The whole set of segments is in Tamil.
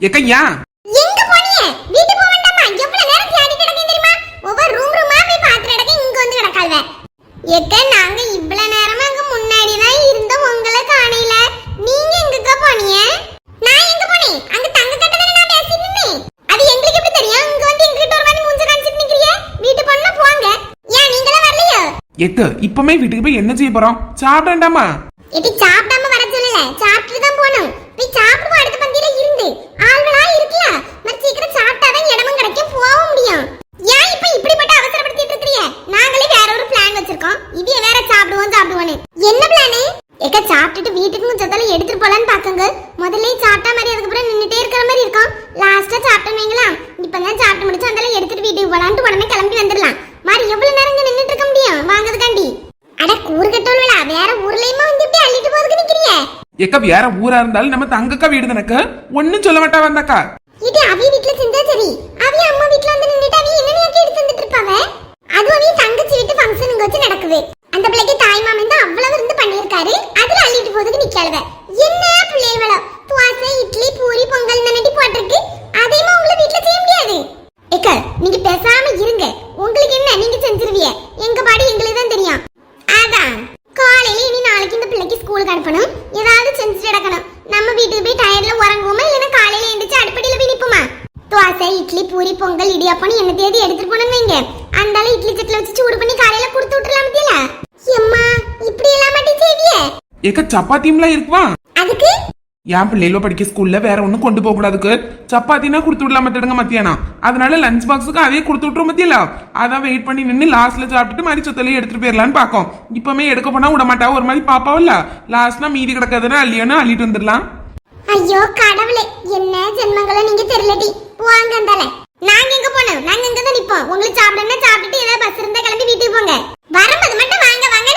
ஏக்கா ஏன் எங்க போனீங்க? வீட்டுக்கு போக வேண்டாமா? எவ்வளவு நேரம் தேடி கிடக்கேன் தெரியுமா? ஒவ்வொரு ரூம் ரூமா போய் பாத்துட்டு கிடக்க இங்க வந்து கிடக்காத. எக்க நாங்க இவ்வளவு நேரமா அங்க முன்னாடி தான் இருந்தோம் உங்களை காணையில நீங்க எங்கக்கா போனீங்க? நான் எங்க போனேன்? அங்க தங்க கட்ட தானே நான் பேசிட்டு இருந்தேன். அது எங்களுக்கு எப்படி தெரியும்? இங்க வந்து எங்ககிட்ட ஒரு மாதிரி மூஞ்ச காமிச்சிட்டு நிக்கிறீங்க வீட்டு போனா போங்க. ஏன் நீங்களே வரலையோ? எக்க இப்பமே வீட்டுக்கு போய் என்ன செய்ய போறோம்? சாப்பிடண்டாமா எட்டி சாப்பிடாம வர சொல்லல சாப்பிட்டு தான் போகணும் போய் சாப்பிடுவோம் அடுத்த பந்தியில இருந்து ஆள்களா இருக்கல மறு சீக்கிரம் சாப்பிட்டாதான் இடமும் கிடைக்கும் போக முடியும் ஏன் இப்ப இப்படிப்பட்ட அவசரப்படுத்திட்டு இருக்கீங்க நாங்களே வேற ஒரு பிளான் வச்சிருக்கோம் இதே வேற சாப்பிடுவோம் சாப்பிடுவோன்னு என்ன பிளானு எக்க சாப்பிட்டுட்டு வீட்டுக்கு கொஞ்சத்தால எடுத்துட்டு போலான்னு பாக்குங்க முதல்ல சாப்பிட்டா மாதிரி அதுக்கப்புறம் நின்னுட்டே இருக்கிற மாதிரி இருக்கும் லாஸ்டா சாப்பிட்டோம் வைங்களா இப்பதான் சாப்பிட்டு முடிச்சு அதெல்லாம் எடுத்துட்டு வீட்டுக்கு போலான்ட்டு உடனே கிளம்பி வந்துடலாம் மாதிரி எவ்வளவு நேரம் இங்க நின்னுட்டு இருக்க முடியும் வாங்குறதுக்காண்டி அட கூறு கட்டோல்வலா வேற ஊர்லயுமா வந்து இப்படி அள்ளிட்டு போறதுக்கு நிக்கிறீங்க எக்க வேற ஊரா இருந்தாலும் நம்ம தங்கக்கா வீடு தானக்கா? ஒன்னும் சொல்ல மாட்டா வந்தாக்கா இது அவி வீட்ல செஞ்சா சரி. அவி அம்மா வீட்ல வந்து நின்னுட்டு அவி என்ன நேரத்தை எடுத்து வந்துட்டு இருப்பாவ அது அவி தங்கச்சி வீட்டு ஃபங்க்ஷன் இங்க வச்சு நடக்குது. அந்த பிள்ளைக்கு தாய் மாமன் தான் அவ்வளவு இருந்து பண்ணியிருக்காரு. அதுல அள்ளிட்டு போறதுக்கு நிக்கலவ. என்ன பிள்ளைகளோ துவாசை இட்லி பூரி பொங்கல் நன்னடி போட்டிருக்கு. அதையுமா உங்களை வீட்ல செய்ய முடியாது? ஏக்க நீங்க பேச இருங்க உங்களுக்கு என்ன நீங்க செஞ்சிருவீங்க எங்க பாடி எங்களுக்கு தான் தெரியும் அதான் காலையில இனி நாளைக்கு இந்த பிள்ளைக்கு ஸ்கூலுக்கு அனுப்பணும் ஏதாவது செஞ்சுட்டு கிடக்கணும் நம்ம வீட்டுக்கு போய் டயர்ல உறங்குவோமா இல்லைன்னா காலையில எந்திரிச்சு அடுப்படியில போய் நிப்போமா தோசை இட்லி பூரி பொங்கல் இடியாப்பம் என்ன தேதி எடுத்துட்டு போனோம் வைங்க அந்தால இட்லி சட்டில வச்சு சூடு பண்ணி காலையில கொடுத்து விட்டுறலாம் பத்தியல எம்மா இப்படி எல்லாம் மட்டும் எக்க சப்பாத்தியும்லாம் இருக்குவா அதுக்கு? என் பிள்ளைகளோ படிக்க ஸ்கூல்ல வேற ஒண்ணும் கொண்டு போக கூடாதுக்கு சப்பாத்தினா கொடுத்து விடலாம் மத்திடுங்க மத்தியானம். அதனால லஞ்ச் பாக்ஸுக்கு அதே கொடுத்து விட்டுரும் மத்தியில அதான் வெயிட் பண்ணி நின்று லாஸ்ட்ல சாப்பிட்டுட்டு மாதிரி சொத்தலையும் எடுத்துட்டு போயிடலான்னு பாக்கோம் இப்பமே எடுக்க போனா விட மாட்டா ஒரு மாதிரி பாப்பாவில்ல லாஸ்ட்னா மீதி கிடக்காதுன்னா அள்ளியோன்னு அள்ளிட்டு வந்துடலாம்? ஐயோ கடவுளே என்ன ஜென்மங்களோ நீங்க தெரியலடி. அந்தால நாங்க எங்க போனோம்? நாங்க எங்க தான் நிப்போம்? உங்களுக்கு சாப்பிடணும்னா சாப்பிட்டுட்டு ஏதாவது பஸ் இருந்தா கிளம்பி வீட்டுக்கு போங்க. வரும்போது மட்டும் வாங்க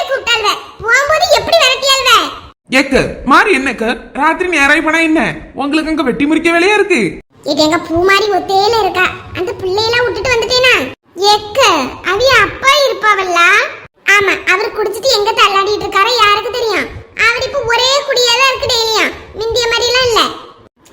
கூப்பிட்டாள்வ போகும்போது எப்படி விரட்டியாள்வ ஏக்கு மாறி என்னக்கு ராத்திரி நேராய் போனா என்ன? உங்களுக்கு அங்க வெட்டி முறிக்க வேலையா இருக்கு? இது எங்க பூமாரி ஒத்தையில இருக்கா. அந்த பிள்ளையெல்லாம் விட்டுட்டு வந்துட்டேனா? எக்க அவிய அப்பா இருப்பாவல்ல? ஆமா அவர் குடிச்சிட்டு எங்க தள்ளாடிட்டு இருக்காரோ யாருக்கு தெரியும்? அவர் இப்ப ஒரே குடியா தான் இருக்கு டெய்லியும். மிந்திய மாதிரி எல்லாம் இல்ல.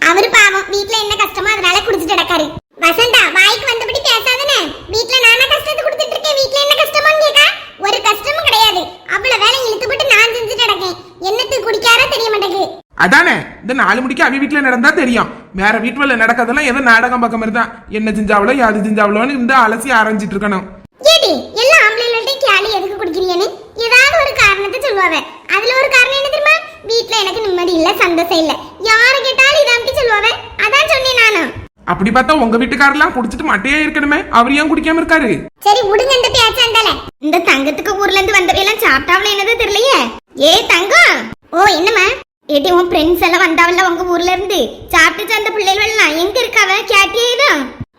அவரு பாவம் வீட்ல என்ன கஷ்டமோ அதனால குடிச்சிட்டு கிடக்காரு. வசந்தா வாய்க்கு வந்தபடி பேசாதனே. வீட்ல நானா கஷ்டத்தை கொடுத்துட்டு இருக்கேன் வீட்ல என்ன கஷ்டமான்னு கேட்டா ஒரு கஷ்டமும் கிடையாது அவ்வளவு வேலை இழுத்து போட்டு நான் செஞ்சுட்டு கிடக்கேன் என்னத்துக்கு குடிக்காரோ தெரிய மாட்டேங்குது அதானே? இந்த நாலு மணிக்கு அவ வீட்டுல நடந்தா தெரியும். வேற வீட்டுல நடக்கிறதெல்லாம் ஏதோ நாடகம் பக்கம் இருந்தா என்ன செஞ்சாவளோ யாது செஞ்சாவளோன்னு இந்த அலசி ஆரஞ்சிட்டு இருக்கணும். ஏடி எல்லா ஆம்பளைங்கள்ட்டையும் கேளி எதுக்கு குடிக்கிறீங்கன்னு? ஏதாவது ஒரு காரணத்தை சொல்லுவாவ. அதுல ஒரு காரணம் என்ன தெரியுமா? வீட்ல எனக்கு நிம்மதி இல்ல சந்தோஷம் இல்ல. யாரை கேட்டாலும் இதை அப்படி சொல்லுவாவ. அதான் சொன்னேன் நானும் அப்படி பார்த்தா உங்க வீட்டுக்காரெல்லாம் குடிச்சிட்டு மட்டையா இருக்கணுமே. அவர் ஏன் குடிக்காம இருக்காரு? சரி விடுங்க இந்த பேச்சாண்டால இந்த தங்கத்துக்கு ஊர்ல இருந்து வந்தவையெல்லாம் சாப்பிட்டாவல என்னது தெரியலையே. ஏ தங்கம். ஓ என்னம்மா? ஏடி உன் ஃப்ரெண்ட்ஸ் எல்லாம் வந்தாவல்ல உங்க ஊர்ல இருந்து? சாப்பிட்டு அந்த பிள்ளைகள் எல்லாம் எங்க இருக்காவ? கேட்டியே இது?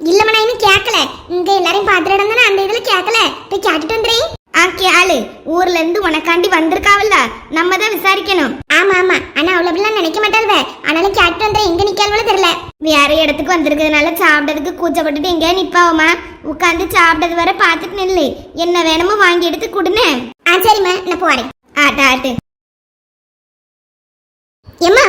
இல்லம்மா இன்னும் கேட்கல இங்க எல்லாரையும் பாத்துட்டு இருந்தானே அந்த இதுல கேட்கல போய் கேட்டுட்டு வந்துறேன். ஆ கேளு. ஊர்ல இருந்து உனக்காண்டி வந்திருக்காவல்ல. நம்ம தான் விசாரிக்கணும். ஆமா ஆமா. ஆனா அவ்வளவு நினைக்க மாட்டாள்வ. ஆனாலும் கேட்டு வந்தா எங்க நிக்காள்வோ தெரியல. வேற இடத்துக்கு வந்திருக்கிறதுனால சாப்பிட்டதுக்கு கூச்சப்பட்டுட்டு எங்க நிப்பாவுமா உட்காந்து சாப்பிட்டது வரை பார்த்துட்டு நில்லு. என்ன வேணுமோ வாங்கி எடுத்து கொடுன்னு. ஆ சரிம்மா. நான் போறேன். ஆட்டு ஆட்டு ஏமா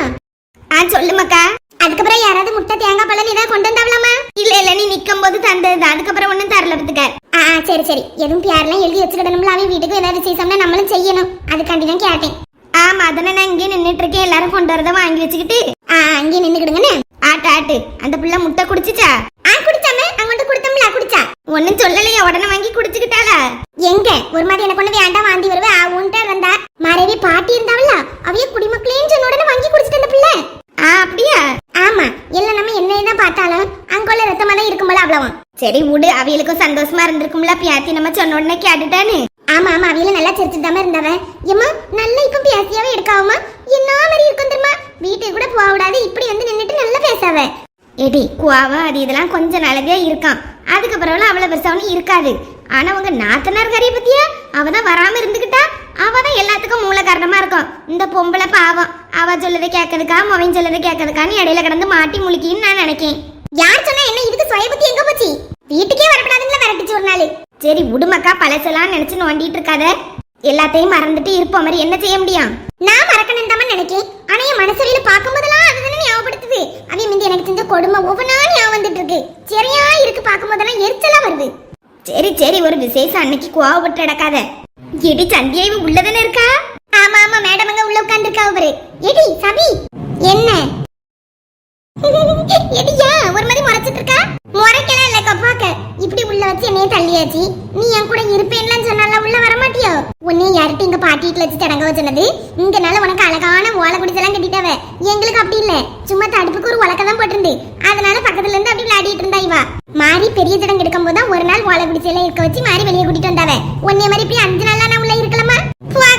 ஆ சொல்லுமாக்கா. அதுக்கப்புறம் யாராவது முட்டை தேங்காய் பழம் ஏதாவது கொண்டு வந்தாவலாமா இல்ல இல்ல நீ நிக்கும் போது தந்தது அதுக்கப்புறம் ஒண்ணும் தரல பத்துக்க. ஆ சரி சரி. எதுவும் பேர்லாம் எழுதி வச்சுக்கிடணும்ல அவன் வீட்டுக்கு ஏதாவது செய்யணும்னா நம்மளும் செய்யணும். அதுக்காண்டி தான் கேட்டேன். ஆமா அதனால நான் இங்கே நின்னுட்டு இருக்கேன். எல்லாரும் கொண்டு வரதை வாங்கி வச்சுக்கிட்டு. ஆ அங்கே நின்னுக்கிடுங்கண்ணே. ஆட்டு ஆட்டு. அந்த புள்ள முட்டை குடிச்சிச்சா? ஆ குடிச்சாமே. அங்கொண்டு குடுத்தம்ல குடிச்சா? ஒண்ணும் சொல்லலையே உடனே வாங்கி குடிச்சுக்கிட்டாளா? எங்க? ஒரு மாதிரி எனக்கு ஒண்ணு வேண்டாம் வாந்தி வருவே ஆ உன்ட்ட வந்தா. மறைவி பாட்டி இருந்தாவல்ல அவைய குடிமக்களேன்னு சொன்ன உடனே வாங்கி குடிச்சிட்டு அந்த பிள்ளை ஆ அப்படியா ஆமா எல்லாம் நம்ம என்னதான் பார்த்தாலும் அங்குள்ள ரத்தமா தான் சரி விடு அவியலுக்கும் சந்தோஷமா இருந்திருக்கும்ல பியாத்தி. நம்ம சொன்ன உடனே கேட்டுட்டானு. ஆமா ஆமா அவியல நல்லா சிரிச்சுட்டு இருந்தவன். ஏமா நல்லா இப்ப பேசியாவே எடுக்காவமா என்ன மாதிரி இருக்கும் தெரியுமா? வீட்டுக்கு கூட போக விடாது இப்படி வந்து நின்னுட்டு நல்லா பேசாவ எடி குவாவா அது இதெல்லாம் கொஞ்ச நாளவே இருக்கான். அதுக்கப்புறம் அவ்வளவு பெருசா இருக்காது. ஆனா உங்க நாத்தனார் கரையை பத்தியா? அவ தான் வராம இருந்துகிட்டா? அவ தான் எல்லாத்துக்கும் மூல காரணமா இருக்கும். இந்த பொம்பளை பாவம். அவ சொல்லதை கேட்கறதுக்கா மொவன் சொல்லதை கேட்கறதுக்கான்னு இடையில கிடந்து மாட்டி முழுக்கின்னு நான் நினைக்கேன். யார் சொன்னா என்ன? இதுக்கு சுய புத்தி எங்க போச்சு? வீட்டுக்கே வரப்படாதுங்களா விரட்டுச்சு ஒரு நாள். சரி உடுமக்கா பழசெல்லாம் நினைச்சு நோண்டிட்டு இருக்காத. எல்லாத்தையும் மறந்துட்டு இருப்போம். மாதிரி என்ன செய்ய முடியும்? நான் மறக்கணும் தான் நினைக்கிறேன் ஆனா என் மனசுல பார்க்கும்போதெல்லாம் அதுதானே ஞாபகப்படுத்துது. அதே மீதி எனக்கு செஞ்ச கொடுமை ஒவ்வொரு ஞாபகம் வந்துட்டு இருக்கு. சரியா இருக்கு பார்க்கும்போதெல்லாம் எரிச்சலா வருது. சரி சரி ஒரு விசேஷம் அன்னைக்கு கோவப்பட்டு நடக்காத. எடி சந்தியா இவ உள்ளதானே இருக்கா? ஆமா ஆமா மேடம் உள்ள உட்கார்ந்து இருக்கா அவரு எடி சபி. என்ன? எடியா ஒரு மாதிரி முறைச்சிட்டு இருக்கா? முறைக்கலாம் இல்ல கப்பாக்க. இப்படி உள்ள வச்சு என்னைய தள்ளியாச்சு. நீ என் கூட இருப்பேன்லாம் சொன்னால உள்ள வர மாட்டியோ? உன்னை யார்கிட்ட இங்க பாட்டி வீட்டுல வச்சு தடங்க வச்சுனது இங்கனால உனக்கு அழகான ஓலை குடிச்செல்லாம் கட்டிட்டாவ. எங்களுக்கு அப்படி இல்ல. சும்மா தடுப்புக்கு ஒரு உலக்க தான் போட்டிருந்து. அதனால பக்கத்துல இருந்து அப்படி விளையாடிட்டு இருந்தா இவா. மாறி பெரிய தடங்க எடுக்கும் போது தான் ஒரு நாள் ஓலை குடிச்செல்லாம் இருக்க வச்சு மாறி வெளியே கூட்டிட்டு வந்தாவ. உன்னை மாதிரி இப்படி அஞ்சு நாளா நான் உள்ள இருக்கலாமா? புவா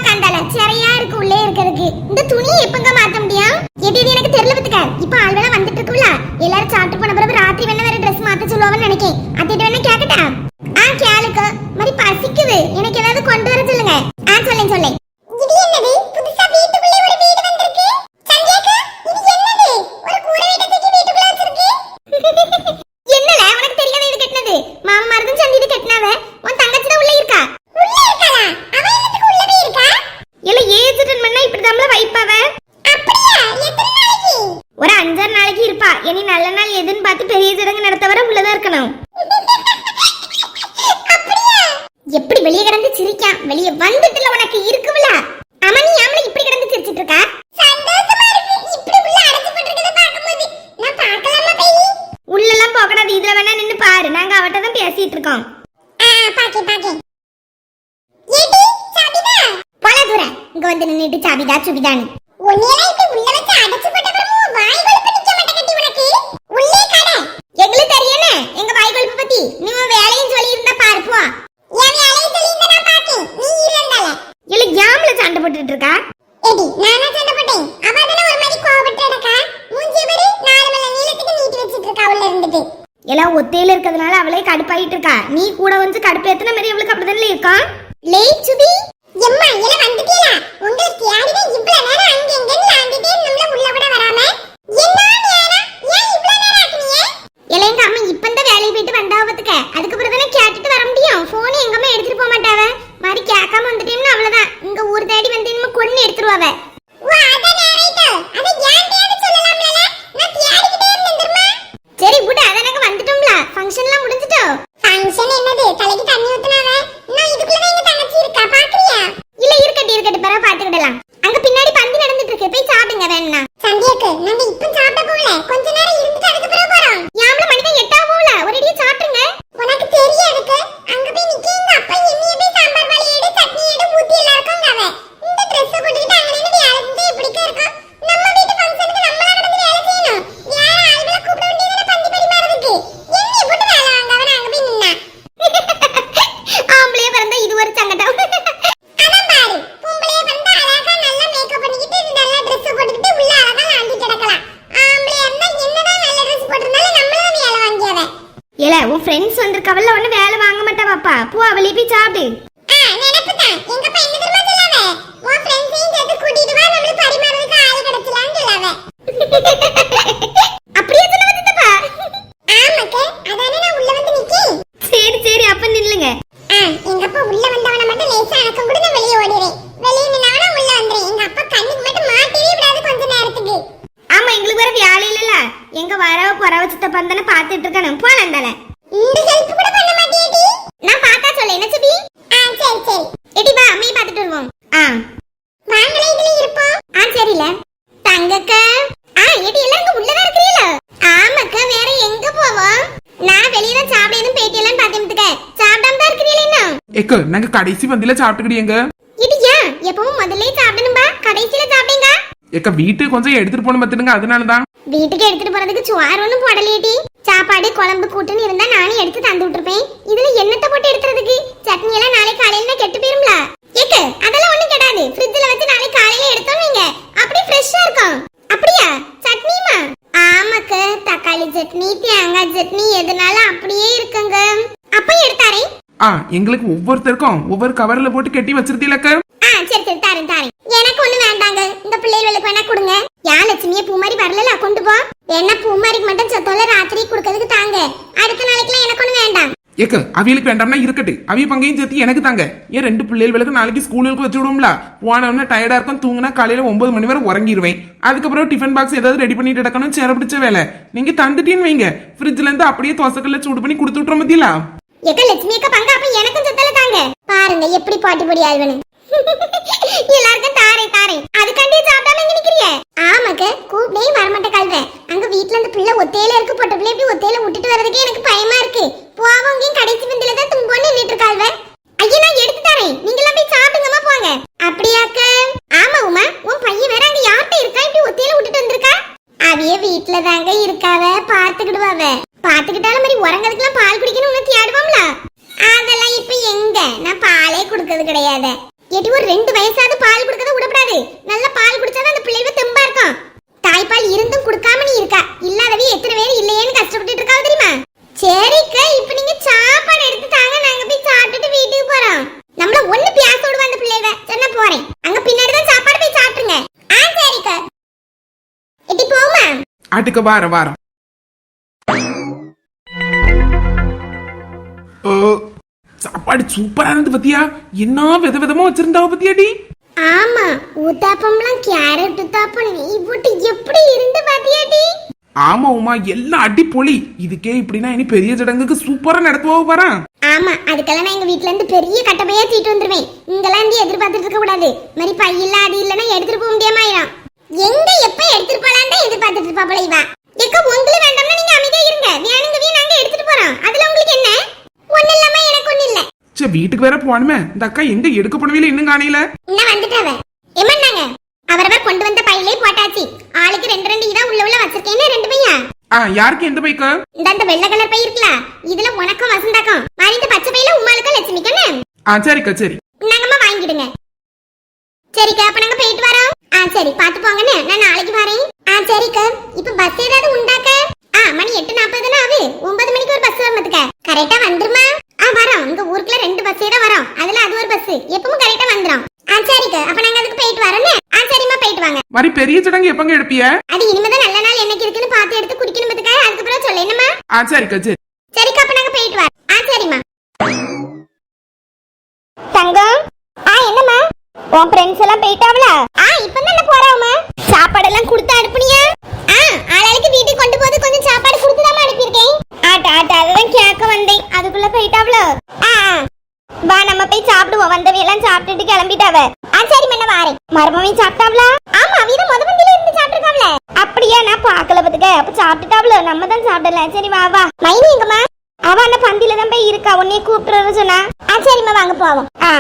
சரியா இருக்கு உள்ளே இருக்கிறதுக்கு. இந்த துணியை எப்பங்க மாத்த முடியும்? எப்படி எனக்கு தெரியல பத்துக்க. இப்ப ஆள்வேளை வந்துட்டு இருக்குல்ல எல்லாரும் சாப்பிட்டு போன பிறகு ராத்திரி வேணா வேற ட்ரெஸ் மாத்த சொல்லுவாங்கன்னு நினைக்கேன் அத்திட்டு வேணா கேக்கட்டா ஆ கேளுக்கு மாதிரி பசிக்குது எனக்கு ஏதாவது கொண்டு வர சொல்லுங்க ஆ சொல்லேன் சொல்லேன் இது என்னது புதுசா வீட்டுக்குள்ளே ஒரு வீடு வந்திருக்கு சந்தியாக்கா இது என்னது ஒரு கூரை வீட்டை தூக்கி வீட்டுக்குள்ள வச்சிருக்கு என்னல உனக்கு தெரியாத இது கட்டினது மாமா மருதும் சந்தி இது கட்டினாவ உன் தங்கச்சி தான் உள்ள இருக்கா உள்ள இருக்காளா அவ என்னத்துக்கு உள்ள போய் இருக்கா இல்ல ஏஜ் அட்டன் பண்ணா இப்படி நம்மள வைப்பாவ அப்படியா எத்தனை நாளைக்கு ஒரு அஞ்சாறு நாளைக்கு இருப்பா இனி நல்ல நாள் எதுன்னு பார்த்து பெரிய சடங்கு நடத்த வர உள்ளதா இருக்கணும் எப்படி வெளியே கிடந்து சிரிக்கான் வெளியே வந்துட்டுல உனக்கு இருக்குல்ல அம்மா நீ ஆம்பளை இப்படி கிடந்து சிரிச்சிட்டு இருக்கா? சந்தோஷமா இருக்கு. இப்படி உள்ள அடைச்சு போட்டுருக்கத பாக்கும்போது நான் பார்க்கலாமா பேய் உள்ளெல்லாம் போகக்கூடாது. இதுல வேணா நின்னு பாரு. நாங்க அவட்ட தான் பேசிட்டு இருக்கோம். பாக்கி பாக்கி போல தூர. இங்க வந்து நின்னுட்டு சாபிதா சுபிதான்னு எம்மா இருக்கணும் போலாம் தானே இந்த ஹெல்ப் கூட பண்ண மாட்டியேடி. நான் பார்த்தா சொல்ல என்ன சுபி? ஆ சரி சரி. எடி வா அம்மையை பார்த்துட்டு வருவோம். ஆ. வாங்களே இதுல இருப்போம் ஆ சரில தங்கக்க. ஆ எடி எல்லாம் இங்க உள்ளதா இருக்கிறீல ஆமாக்கா வேற எங்க போவோம் நான் வெளிய தான் சாப்பிடணும் பேட்டி எல்லாம் பார்த்தேன் சாப்பிடாம தான் இருக்கிறீல இன்னும்? நாங்க கடைசி பந்தில சாப்பிட்டுக்கிடியங்க இது ஏன் எப்பவும் சாப்பிடணும்பா கடைசியில சாப்பிடுங்க. எக்க வீட்டுக்கு கொஞ்சம் எடுத்துட்டு போன பார்த்துடுங்க அதனாலதான். வீட்டுக்கு எடுத்துட்டு போறதுக்கு சுவார் ஒண்ணும் போடலையேடி சாப்பாடு குழம்பு கூட்டுன்னு இருந்தா நானே எடுத்து தந்து விட்டுருப்பேன். இதுல என்னத்தை போட்டு எடுத்துறதுக்கு சட்னி எல்லாம் நாளை காலையில கெட்டு போயிரும்ல? ஏக்கு அதெல்லாம் ஒண்ணும் கெடாது. ஃப்ரிட்ஜ்ல வச்சு நாளை காலையில எடுத்தோம் வைங்க. அப்படியே ஃப்ரெஷ்ஷா இருக்கும். அப்படியா? சட்னிமா ஆமாக்கு தக்காளி சட்னி தேங்காய் சட்னி எதுனாலும் அப்படியே இருக்குங்க. அப்ப எடுத்தாரே? ஆ எங்களுக்கு ஒவ்வொருத்தருக்கும் ஒவ்வொரு கவர்ல போட்டு கட்டி வச்சிருக்கீங்களக்க ஆ சரி சரி தாரேன் தாரேன். எனக்கு ஒண்ணு வேண்டாங்க. இந்த பிள்ளைகளுக்கு வேணா கொடுங்க. யா லட்சுமிய பூமாரி வரல கொண்டு போ. என்ன பூமாரிக்கு மட்டும் சொத்தோல ராத்திரி கொடுக்கறதுக்கு தாங்க. அடுத்த நாளைக்குலாம் எனக்கு ஒண்ணு வேண்டாம். ஏக்க அவியலுக்கு வேண்டாம்னா இருக்கட்டு அவிய பங்கையும் சேர்த்து எனக்கு தாங்க. ஏன் ரெண்டு பிள்ளைகளுக்கு நாளைக்கு ஸ்கூலுக்கு வச்சு விடுவோம்ல போனவொடனே டயர்டா இருக்கும். தூங்கினா காலையில ஒன்பது மணி வரை உறங்கிடுவேன் அதுக்கப்புறம் டிஃபன் பாக்ஸ் ஏதாவது ரெடி பண்ணிட்டு கிடக்கணும் சேர பிடிச்ச வேலை. நீங்க தந்துட்டீன்னு வைங்க. ஃப்ரிட்ஜ்ல இருந்து அப்படியே தோசைக்கல்ல சூடு பண்ணி கொடுத்து விட்டுற மத்தியில எக்க லட்சுமி அக்கா பங்கு அப்ப எனக்கும் சொத்தல தாங்க. பாருங்க எப்படி பாட்டி பொடி ஆழ்வனு எல்லாருக்கும் தாரே தாரே அதுக்காண்டி சாப்பிடாம இங்க நிக்கிறிய? ஆமாக்க கூப்பிடே வரமாட்ட கல்வ அங்க வீட்ல அந்த பிள்ளை ஒத்தையில இருக்கு போட்ட பிள்ளை எப்படி ஒத்தையில விட்டுட்டு வர்றதுக்கே எனக்கு பயமா இருக்கு. போவங்க கடைசி பந்தில தான் தும்போன்னு நின்னுட்டு இருக்காள்வ ஐயா நான் எடுத்து தரேன். நீங்க எல்லாம் போய் சாப்பிடுங்கம்மா போங்க. அப்படியாக்க? ஆமா உமா. உன் பையன் வேற அங்க யார்கிட்ட இருக்கா? இப்படி ஒத்தையில விட்டுட்டு வந்திருக்கா? அவையே வீட்ல தாங்க இருக்காவ பாத்துக்கிடுவாவ பாத்துக்கிட்டாலும் மாதிரி உறங்கறதுக்குலாம் பால் குடிக்கணும் உனக்கு தேடுவோம்ல. அதெல்லாம் இப்ப எங்க? நான் பாலே குடுக்கறது கிடையாது. எட்டி ஒரு ரெண்டு வயசாவது பால் குடுக்கறத விடக்கூடாது நல்ல பால் குடிச்சாதான் அந்த பிள்ளைவ தெம்பா இருக்கும் தாய்ப்பால் இருந்தும் கொடுக்காம நீ இருக்கா? இல்லாதவி எத்தனை பேர் இல்லையேன்னு கஷ்டப்பட்டுட்டு இருக்காவ தெரியுமா? சரிக்கா இப்ப நீங்க சாப்பாடு எடுத்து தாங்க. நாங்க போய் சாப்பிட்டுட்டு வீட்டுக்கு போறோம். நம்மள ஒண்ணு பியாச விடுவா அந்த பிள்ளைவ? சொன்ன போறேன். அங்க பின்னாடி தான் சாப்பாடு போய் சாப்பிட்டுருங்க. ஆ சரிக்கா. எட்டி போமா ஆட்டுக்கு வாரம் வாரம். ஓ, சாப்பாடு சூப்பரா இருந்தது பத்தியா? என்ன வித விதமா வச்சிருந்தாவ பத்தியாடி ஆமா ஊத்தாப்பம்லாம் கேரட் ஊத்தாப்பம் நெய் போட்டு எப்படி இருந்து பாத்தியாடி ஆமா உமா எல்லாம் அடிப்பொலி. இதுக்கே இப்படின்னா இனி பெரிய சடங்குக்கு சூப்பரா நடத்துவா பாரா? ஆமா அதுக்கெல்லாம் நான் எங்க வீட்ல இருந்து பெரிய கட்டப்பையா தீட்டு வந்துருவேன். இங்கெல்லாம் இருந்து எதிர்பார்த்துட்டு இருக்க கூடாது. மாதிரி பையில்ல அது இல்லைன்னா எடுத்துட்டு போக முடியாமாயிரும் எங்க எப்ப எடுத்துட்டு போலான்னு எதிர்பார்த்துட்டு இருப்பா போல இவா. எக்க உங்களுக்கு வேண்டாம்னா நீங்க அமைதியா இருங்க வேணுங்கவே நாங்க எடுத்துட்டு போறோம் அதுல உங்களுக்கு என்ன ஒண்ணு இல்லாம எனக்கு ஒண்ணு இல்ல சே வீட்டுக்கு வேற போகணுமே. இந்த அக்கா எங்க எடுக்க போனவில இன்னும் காணையில இன்னும் வந்துட்டாவ. எம்மன்னாங்க அவரவர் கொண்டு வந்த பையிலே போட்டாச்சு. ஆளுக்கு ரெண்டு ரெண்டு இதான் உள்ள உள்ள வச்சிருக்கேன்னு ரெண்டு பையா? ஆ யாருக்கு எந்த பைக்கு? இந்த அந்த வெள்ளை கலர் பை இருக்குல்ல. இதுல உனக்கும் வசந்தாக்கும். இந்த பச்சை பையில உமாளுக்கும் லட்சுமிக்குன்னு ஆ சரிக்கா சரி. நாங்கம்மா வாங்கிடுங்க. சரிக்கா அப்ப நாங்க போயிட்டு வரோம். ஆ சரி பாத்து போங்கன்னு நான் நாளைக்கு வரேன். ஆ சரிக்கா. இப்ப பஸ் ஏதாவது உண்டாக்க? ஆ மணி எட்டு நாற்பது ஆகு ஒன்பது மணிக்கு ஒரு பஸ் வரமத்துக்க கரெக்டா வந்துருமா? ஆ வரோம். இங்க ஊருக்குள்ள ரெண்டு பஸ் தான் வரோம் அதுல அது ஒரு பஸ் எப்பவும் கரெக்டா வந்துரும். ஆ சரிக்கா. அப்ப நாங்க அதுக்கு போயிட்டு வரோன்னு ஆ சரிம்மா போயிட்டு வாங்க. மாதிரி பெரிய சடங்கு எப்பங்க எடுப்பிய? அது இனிமேதான் நல்ல நாள் என்னைக்கு இருக்குன்னு பார்த்து எடுத்து குடிக்கணும் பத்துக்க. அதுக்கப்புறம் சொல்ல என்னம்மா? ஆ சரிக்கா சரி. சரிக்கா அப்ப நாங்க போயிட்டு வரோம். ஆ சரிம்மா. தங்கம் ஆ என்னம்மா? உன் ஃப்ரெண்ட்ஸ் எல்லாம் போயிட்டாவளா? ஆ இப்பதான் போறாவமா சாப்பாடு எல்லாம் கொடுத்து அனுப்புனியா? ஆ ஆளாளுக்கு வீட்டுக்கு கொண்டு போது கொஞ்சம் சாப்பாடு கொடுத்து தான் அனுப்பியிருக்கேன் ஆட்டா ஆட்டா அதான் கேட்க வந்தேன் அதுக்குள்ள போயிட்டாவளோ ஆ ஆ. வா நம்ம போய் சாப்பிடுவோம் வந்தவங்க எல்லாம் சாப்பிட்டுட்டு கிளம்பிட்டாவ. ஆ சரி மண்ண வாரேன். மருமவையும் சாப்பிட்டாவல ஆமா அவ முத பந்தில இருந்து சாப்பிட்டுருக்காவல அப்படியா நான் பாக்கல பத்துக்க. அப்ப சாப்பிட்டுட்டாவல நம்ம தான் சாப்பிடல. சரி வா வா. மைனி எங்கம்மா? அவ அந்த பந்தில தான் போய் இருக்கா. உன்னைய கூப்பிட்டு சொன்னா. ஆ சரிம்மா வாங்க போவோம். ஆ.